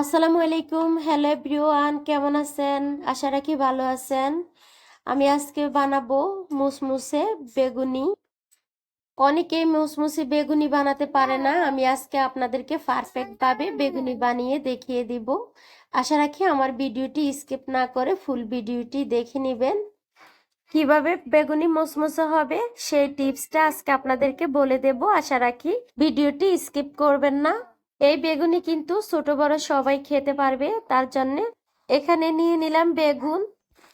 আসসালামু আলাইকুম। Hello everyone কেমন আছেন? আশা রাখি ভালো আছেন। আমি আজকে বানাবো মুসমুসে বেগুনি। অনেকেই মুসমুসে বেগুনি বানাতে পারে না। আমি আজকে আপনাদেরকে পারফেক্ট ভাবে বেগুনি বানিয়ে দেখিয়ে দিব। আশা রাখি আমার ভিডিওটি স্কিপ না করে ফুল ভিডিওটি দেখে নেবেন। কীভাবে বেগুনি মুসমুসে হবে সেই টিপসটা আজকে আপনাদেরকে বলে দেব। আশা রাখি ভিডিওটি স্কিপ করবেন না। এই বেগুনি কিন্তু ছোট বড় সবাই খেতে পারবে, তার জন্য এখানে নিয়ে নিলাম বেগুন।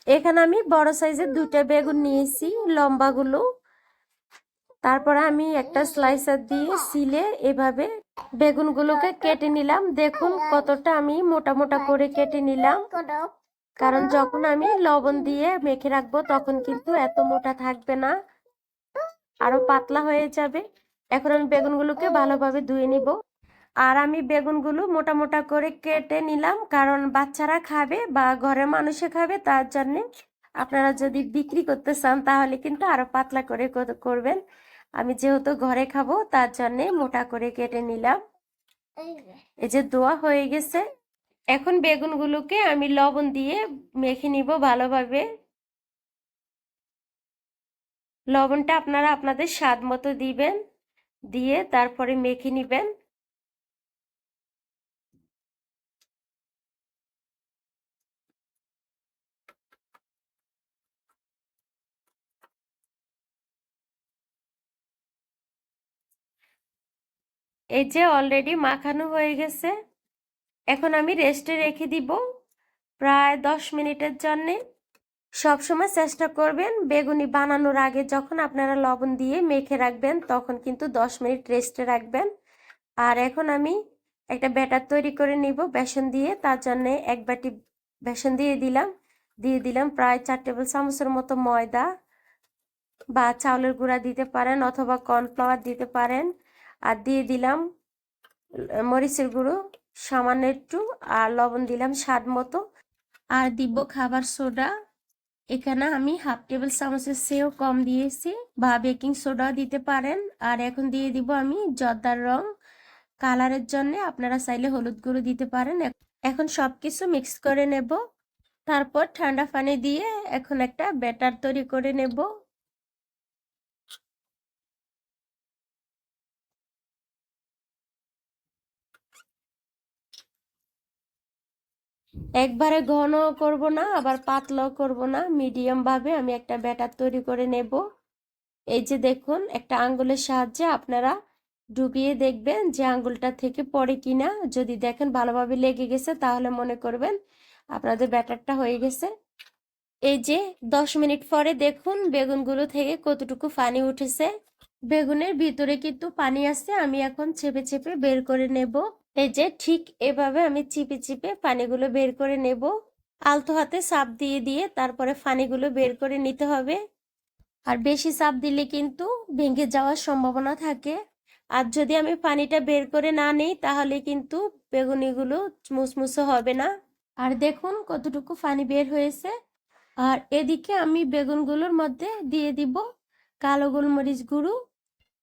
এখানে আমি বড় সাইজের দুটা বেগুন নিয়েছি, লম্বাগুলো। তারপরে আমি একটা স্লাইসার দিয়ে সিলে এভাবে বেগুনগুলোকে কেটে নিলাম। দেখুন কতটা আমি মোটা মোটা করে কেটে নিলাম। কারণ যখন আমি লবণ দিয়ে মেখে রাখব, তখন কিন্তু এত মোটা থাকবে না। আরও পাতলা হয়ে যাবে। এখন আমি বেগুনগুলোকে ভালোভাবে ধুয়ে নিব। আর আমি বেগুনগুলো মোটা মোটা করে কেটে নিলাম, কারণ বাচ্চারা খাবে বা ঘরের মানুষে খাবে, তার জন্য আপনারা যদি বিক্রি করতে চান তাহলে কিন্তু আরও পাতলা করে, করবেন। আমি যেহেতু ঘরে খাব, তার জন্য মোটা করে কেটে নিলাম। এই যে দোয়া হয়ে গেছে। এখন বেগুনগুলোকে আমি লবণ দিয়ে মেখে নিব ভালোভাবে। লবণটা আপনারা আপনাদের স্বাদ মতো দিবেন, দিয়ে তারপরে মেখে নিবেন। এই যে অলরেডি মাখানো হয়ে গেছে, এখন আমি রেস্টে রেখে দিব। প্রায় দশ মিনিটের জন্যে। সবসময় চেষ্টা করবেন বেগুনি বানানোর আগে যখন আপনারা লবণ দিয়ে মেখে রাখবেন তখন কিন্তু দশ মিনিট রেস্টে রাখবেন। আর এখন আমি একটা ব্যাটার তৈরি করে নিব বেসন দিয়ে, তার জন্য এক বাটি বেসন দিয়ে দিলাম। দিয়ে দিলাম প্রায় চার টেবিল চামচের মতো ময়দা বা চাউলের গুঁড়া দিতে পারেন অথবা কর্নফ্লাওয়ার দিতে পারেন। আর দিয়ে দিলাম মরিচের গুঁড়ো, সামান্য একটু, আর লবণ দিলাম স্বাদ মতো। আর দিব খাবার সোডা। এখানে আমি হাফ টেবিল চামচের সেও কম দিয়েছি, বা বেকিং সোডাও দিতে পারেন। আর এখন দিয়ে দিব আমি জর্দার রং। কালারের জন্য আপনারা চাইলে হলুদ গুঁড়ো দিতে পারেন। এখন সব কিছু মিক্স করে নেব। তারপর ঠান্ডা পানি দিয়ে এখন একটা ব্যাটার তৈরি করে নেব। একবারে ঘন করব না, আবার পাতলাও করব না। মিডিয়াম ভাবে আমি একটা ব্যাটার তৈরি করে নেব। এই যে দেখুন, একটা আঙ্গুলের সাহায্যে আপনারা ডুবিয়ে দেখবেন যে আঙ্গুলটা থেকে পড়ে কিনা। যদি দেখেন ভালোভাবে লেগে গেছে, তাহলে মনে করবেন আপনাদের ব্যাটারটা হয়ে গেছে। এই যে দশ মিনিট পরে দেখুন, বেগুনগুলো থেকে কতটুকু পানি উঠেছে। বেগুনের ভিতরে কিন্তু পানি আছে, আমি এখন চেপে চেপে বের করে নেব। এই যে ঠিক এভাবে আমি চিপে চিপে পানিগুলো বের করে নেব। আলতো হাতে চাপ দিয়ে দিয়ে তারপরে পানিগুলো বের করে নিতে হবে। আর বেশি চাপ দিলে কিন্তু ভেঙে যাওয়ার সম্ভাবনা থাকে। আর যদি আমি পানিটা বের করে না নেই, তাহলে কিন্তু বেগুনিগুলো মুসমুসে হবে না। আর দেখুন কতটুকু পানি বের হয়েছে। আর এদিকে আমি বেগুনগুলোর মধ্যে দিয়ে দিব কালো গোলমরিচ গুঁড়ো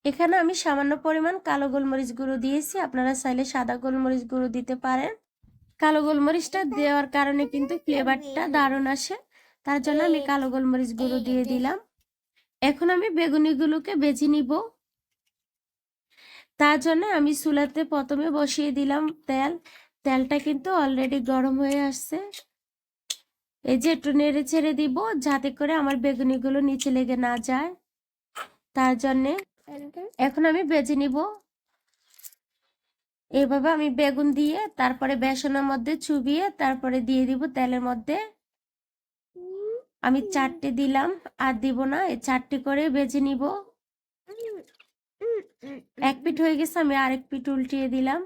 এখানে আমি সামান্য পরিমাণ কালো গোলমরিচ গুঁড়ো দিয়েছি। আপনারা চাইলে সাদা গোলমরিচ গুঁড়ো দিতে পারেন। কালো গোলমরিচটা দেওয়ার কারণে কিন্তু ফ্লেভারটা দারুণ আসে। তার জন্য আমি কালো গোলমরিচ গুঁড়ো দিয়ে দিলাম। এখন আমি বেগুনিগুলোকে বেছে নিব। তার জন্য আমি চুলাতে প্রথমে বসিয়ে দিলাম তেল। তেলটা কিন্তু অলরেডি গরম হয়ে আসছে। এই যে একটু নেড়ে ছেড়ে দিব, যাতে করে আমার বেগুনিগুলো নিচে লেগে না যায়। তার জন্যে এখন আমি বেজে নিব। এভাবে আমি বেগুন দিয়ে তারপরে বেসনের মধ্যে চুবিয়ে তারপরে দিয়ে দিব তেলের মধ্যে। আমি চারটে দিলাম আর দিব না এই চারটে করে বেজে নিব। এক পিঠ হয়ে গেছে আমি আরেক পিঠ উল্টিয়ে দিলাম।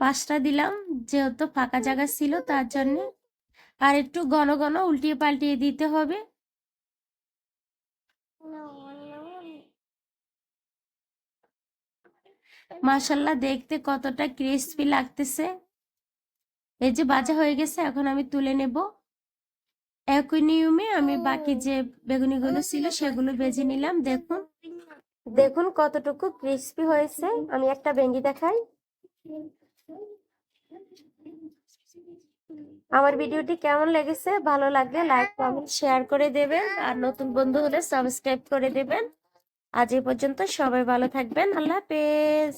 পাঁচটা দিলাম যেহেতু ফাঁকা জায়গা ছিল তার জন্য। আর একটু ঘন ঘন উল্টিয়ে পাল্টিয়ে দিতে হবে। মাশাল্লাহ দেখতে কতটা ক্রিস্পি লাগতেছে। এই যে বাজা হয়ে গেছে, এখন আমি তুলে নেব। একই নিয়মে আমি বাকি যে বেগুনিগুলো ছিল, সেগুলো বেজে নিলাম। দেখুন দেখুন কতটুকু ক্রিস্পি হয়েছে। আমি একটা ভেঙ্গি দেখাই। আমার ভিডিওটি কেমন লেগেছে? ভালো লাগলে লাইক কমেন্ট শেয়ার করে দেবেন। আর নতুন বন্ধু হলে সাবস্ক্রাইব করে দেবেন। আজ এ পর্যন্ত সবাই ভালো থাকবেন। আল্লাহ হাফেজ।